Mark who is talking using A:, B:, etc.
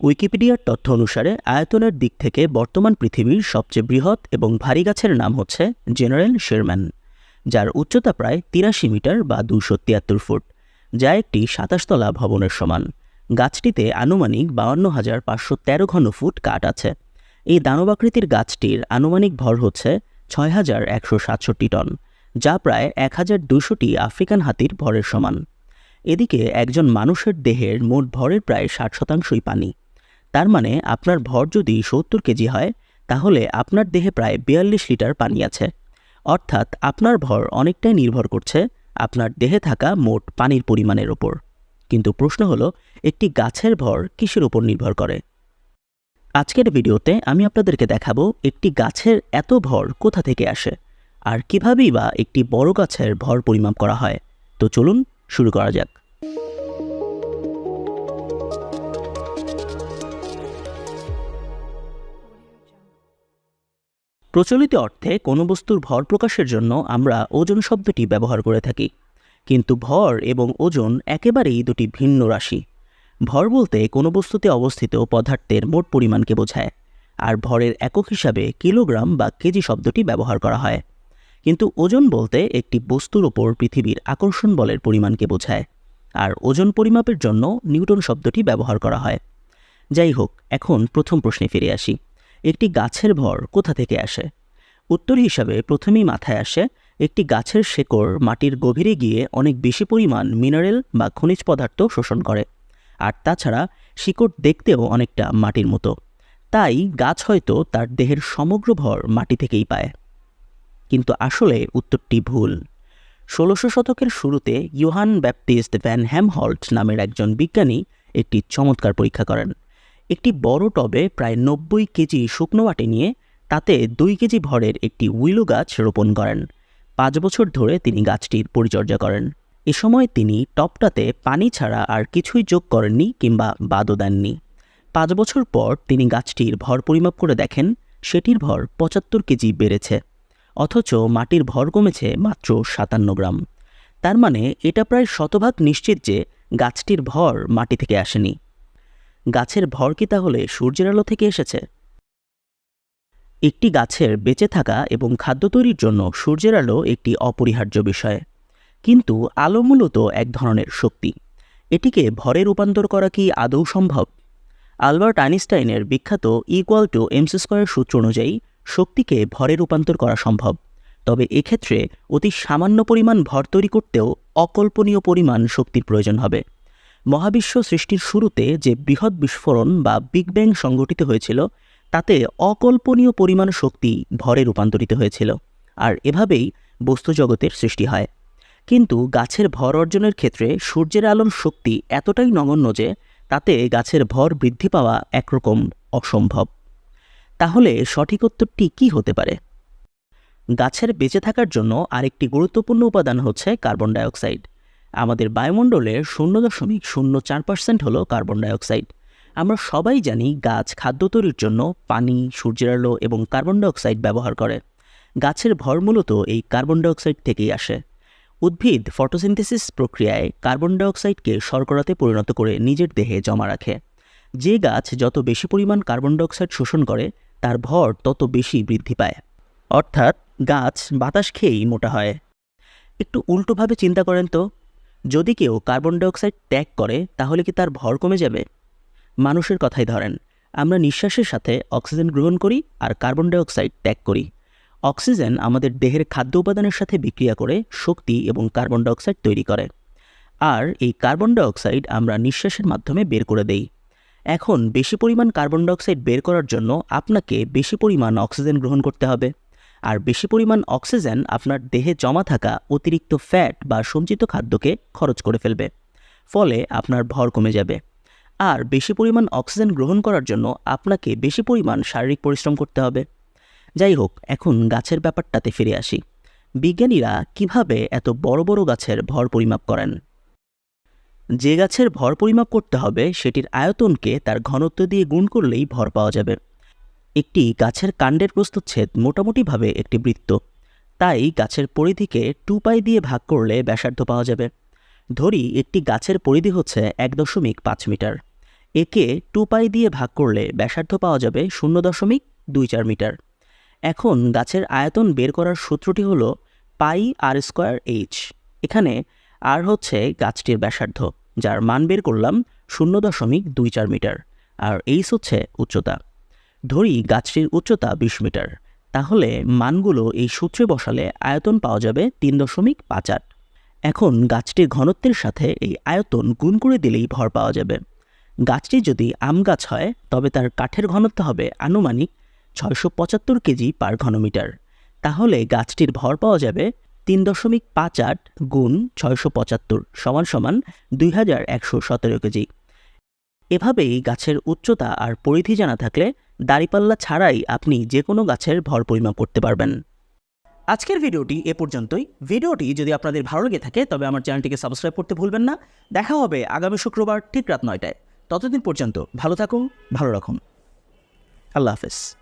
A: উইকিপিডিয়ার তথ্য অনুসারে আয়তনের দিক থেকে বর্তমান পৃথিবীর সবচেয়ে বৃহৎ এবং ভারী গাছের নাম হচ্ছে জেনারেল শেরম্যান, যার উচ্চতা প্রায় তিরাশি মিটার বা দুশো তিয়াত্তর ফুট, যা একটি সাতাশতলা ভবনের সমান। গাছটিতে আনুমানিক বাউন্ন হাজার পাঁচশো তেরো ঘন ফুট কাঠ আছে। এই দানবাকৃতির গাছটির আনুমানিক ভর হচ্ছে ছয় হাজার একশো সাতষট্টি টন, যা প্রায় এক হাজার দুশোটি আফ্রিকান হাতির ভরের সমান। এদিকে একজন মানুষের দেহের মোট ভরের প্রায় ষাট শতাংশই পানি। তার মানে আপনার ভর যদি সত্তর কেজি হয়, তাহলে আপনার দেহে প্রায় বিয়াল্লিশ লিটার পানি আছে। অর্থাৎ আপনার ভর অনেকটাই নির্ভর করছে আপনার দেহে থাকা মোট পানির পরিমাণের ওপর। কিন্তু প্রশ্ন হলো, একটি গাছের ভর কিসের উপর নির্ভর করে? আজকের ভিডিওতে আমি আপনাদেরকে দেখাবো একটি গাছের এত ভর কোথা থেকে আসে, আর কীভাবেই বা একটি বড় গাছের ভর পরিমাপ করা হয়। তো চলুন শুরু করা যাক। প্রচলিত অর্থে কোনো বস্তুর ভর প্রকাশের জন্য আমরা ওজন শব্দটি ব্যবহার করে থাকি। কিন্তু ভর এবং ওজন একেবারেই দুটি ভিন্ন রাশি। ভর বলতে কোনো বস্তুতে অবস্থিত পদার্থের মোট পরিমাণকে বোঝায়, আর ভরের একক হিসাবে কিলোগ্রাম বা কেজি শব্দটি ব্যবহার করা হয়। কিন্তু ওজন বলতে একটি বস্তুর ওপর পৃথিবীর আকর্ষণ বলের পরিমাণকে বোঝায়, আর ওজন পরিমাপের জন্য নিউটন শব্দটি ব্যবহার করা হয়। যাই হোক, এখন প্রথম প্রশ্নে ফিরে আসি। একটি গাছের ভর কোথা থেকে আসে? উত্তর হিসাবে প্রথমেই মাথায় আসে একটি গাছের শেকড় মাটির গভীরে গিয়ে অনেক বেশি পরিমাণ মিনারেল বা খনিজ পদার্থ শোষণ করে। আর তাছাড়া শিকড় দেখতেও অনেকটা মাটির মতো। তাই গাছ হয়তো তার দেহের সমগ্র ভর মাটি থেকেই পায়। কিন্তু আসলে উত্তরটি ভুল। ষোলোশো শতকের শুরুতে ইউহান ব্যাপটিস্ট ভ্যান হ্যামহল্ট নামের একজন বিজ্ঞানী একটি চমৎকার পরীক্ষা করেন। একটি বড় টবে প্রায় নব্বই কেজি শুকনো মাটি নিয়ে তাতে দুই কেজি ভরের একটি উইলো গাছ রোপণ করেন। পাঁচ বছর ধরে তিনি গাছটির পরিচর্যা করেন। এ সময় তিনি টবটাতে পানি ছাড়া আর কিছুই যোগ করেননি কিংবা বাদও দেননি। পাঁচ বছর পর তিনি গাছটির ভর পরিমাপ করে দেখেন, সেটির ভর পঁচাত্তর কেজি বেড়েছে, অথচ মাটির ভর কমেছে মাত্র সাতান্ন গ্রাম। তার মানে এটা প্রায় শতভাগ নিশ্চিত যে গাছটির ভর মাটি থেকে আসেনি। গাছের ভর কি তাহলে সূর্যের আলো থেকে এসেছে? একটি গাছের বেঁচে থাকা এবং খাদ্য তৈরির জন্য সূর্যের আলো একটি অপরিহার্য বিষয়। কিন্তু আলো মূলত এক ধরনের শক্তি। এটিকে ভরে রূপান্তর করা কি আদৌ সম্ভব? আলবার্ট আইনস্টাইনের বিখ্যাত ইকুয়াল টু এমস স্কোয়ার সূত্র অনুযায়ী, শক্তিকে ভরে রূপান্তর করা সম্ভব। তবে এক্ষেত্রে অতি সামান্য পরিমাণ ভর তৈরি করতেও অকল্পনীয় পরিমাণ শক্তির প্রয়োজন হবে। মহাবিশ্ব সৃষ্টির শুরুতে যে বৃহৎ বিস্ফোরণ বা বিগ ব্যাং সংঘটিত হয়েছিল, তাতে অকল্পনীয় পরিমাণ শক্তি ভরে রূপান্তরিত হয়েছিল, আর এভাবেই বস্তুজগতের সৃষ্টি হয়। কিন্তু গাছের ভর অর্জনের ক্ষেত্রে সূর্যের আলোর শক্তি এতটাই নগণ্য যে তাতে গাছের ভর বৃদ্ধি পাওয়া একরকম অসম্ভব। তাহলে সঠিক উত্তরটি কী হতে পারে? গাছের বেঁচে থাকার জন্য আরেকটি গুরুত্বপূর্ণ উপাদান হচ্ছে কার্বন ডাইঅক্সাইড। আমাদের বায়ুমণ্ডলের শূন্য দশমিক শূন্য চার পার্সেন্ট হল কার্বন ডাইঅক্সাইড আমরা সবাই জানি গাছ খাদ্য তৈরির জন্য পানি, সূর্যের আলো এবং কার্বন ডাইঅক্সাইড ব্যবহার করে। গাছের ভর মূলত এই কার্বন ডাইঅক্সাইড থেকেই আসে। উদ্ভিদ ফটোসিনথেসিস প্রক্রিয়ায় কার্বন ডাইঅক্সাইডকে শর্করাতে পরিণত করে নিজের দেহে জমা রাখে। যে গাছ যত বেশি পরিমাণ কার্বন ডাইঅক্সাইড শোষণ করে, তার ভর তত বেশি বৃদ্ধি পায়। অর্থাৎ গাছ বাতাস খেয়েই মোটা হয়। একটু উল্টোভাবে চিন্তা করেন তো। যদি কেউ কার্বন ডাইঅক্সাইড ত্যাগ করে, তাহলে কি তার ভর কমে যাবে? মানুষের কথাই ধরেন, আমরা নিঃশ্বাসের সাথে অক্সিজেন গ্রহণ করি আর কার্বন ডাইঅক্সাইড ত্যাগ করি। অক্সিজেন আমাদের দেহের খাদ্য উপাদানের সাথে বিক্রিয়া করে শক্তি এবং কার্বন ডাইঅক্সাইড তৈরি করে। আর এই কার্বন ডাইঅক্সাইড আমরা নিঃশ্বাসের মাধ্যমে বের করে দেই। এখন বেশি পরিমাণ কার্বন ডাইঅক্সাইড বের করার জন্য আপনাকে বেশি পরিমাণ অক্সিজেন গ্রহণ করতে হবে। আর বেশি পরিমাণ অক্সিজেন আপনার দেহে জমা থাকা অতিরিক্ত ফ্যাট বা সঞ্চিত খাদ্যকে খরচ করে ফেলবে, ফলে আপনার ভর কমে যাবে। আর বেশি পরিমাণ অক্সিজেন গ্রহণ করার জন্য আপনাকে বেশি পরিমাণ শারীরিক পরিশ্রম করতে হবে। যাই হোক, এখন গাছের ব্যাপারটাতে ফিরে আসি। বিজ্ঞানীরা কীভাবে এত বড় বড় গাছের ভর পরিমাপ করেন? যে গাছের ভর পরিমাপ করতে হবে, সেটির আয়তনকে তার ঘনত্ব দিয়ে গুণ করলেই ভর পাওয়া যাবে। একটি গাছের কাণ্ডের প্রস্তুচ্ছেদ মোটামুটিভাবে একটি বৃত্ত। তাই গাছের পরিধিকে টু পাই দিয়ে ভাগ করলে ব্যাসার্ধ পাওয়া যাবে। ধরি একটি গাছের পরিধি হচ্ছে এক দশমিক পাঁচ মিটার। একে টু পাই দিয়ে ভাগ করলে ব্যাসার্ধ পাওয়া যাবে শূন্য দশমিক দুই চার মিটার। এখন গাছের আয়তন বের করার সূত্রটি হল পাই আর স্কোয়ার এইচ। এখানে আর হচ্ছে গাছটির ব্যাসার্ধ, যার মান বের করলাম শূন্য দশমিক দুই চার মিটার। আর এইচ হচ্ছে উচ্চতা। ধরি গাছটির উচ্চতা বিশ মিটার। তাহলে মানগুলো এই সূত্রে বসালে আয়তন পাওয়া যাবে তিন দশমিক পাঁচ আট। এখন গাছটির ঘনত্বের সাথে এই আয়তন গুণ করে দিলেই ভর পাওয়া যাবে। গাছটি যদি আম গাছ হয়, তবে তার কাঠের ঘনত্ব হবে আনুমানিক ছয়শো পঁচাত্তর কেজি পার ঘনমিটার। তাহলে গাছটির ভর পাওয়া যাবে তিন দশমিক পাঁচ আট গুণ ছয়শো পঁচাত্তর সমান সমান দুই হাজার একশো সতেরো কেজি। এভাবেই গাছের উচ্চতা আর পরিধি জানা থাকলে দাড়িপাল্লা ছাড়াই আপনি যে কোনো গাছের ভর পরিমাপ করতে পারবেন। আজকের ভিডিওটি এ পর্যন্তই। ভিডিওটি যদি আপনাদের ভালো লেগে থাকে, তবে আমার চ্যানেলটিকে সাবস্ক্রাইব করতে ভুলবেন না। দেখা হবে আগামী শুক্রবার ঠিক রাত নয়টায়। ততদিন পর্যন্ত ভালো থাকুন, ভালো রাখুন। আল্লাহ হাফেজ।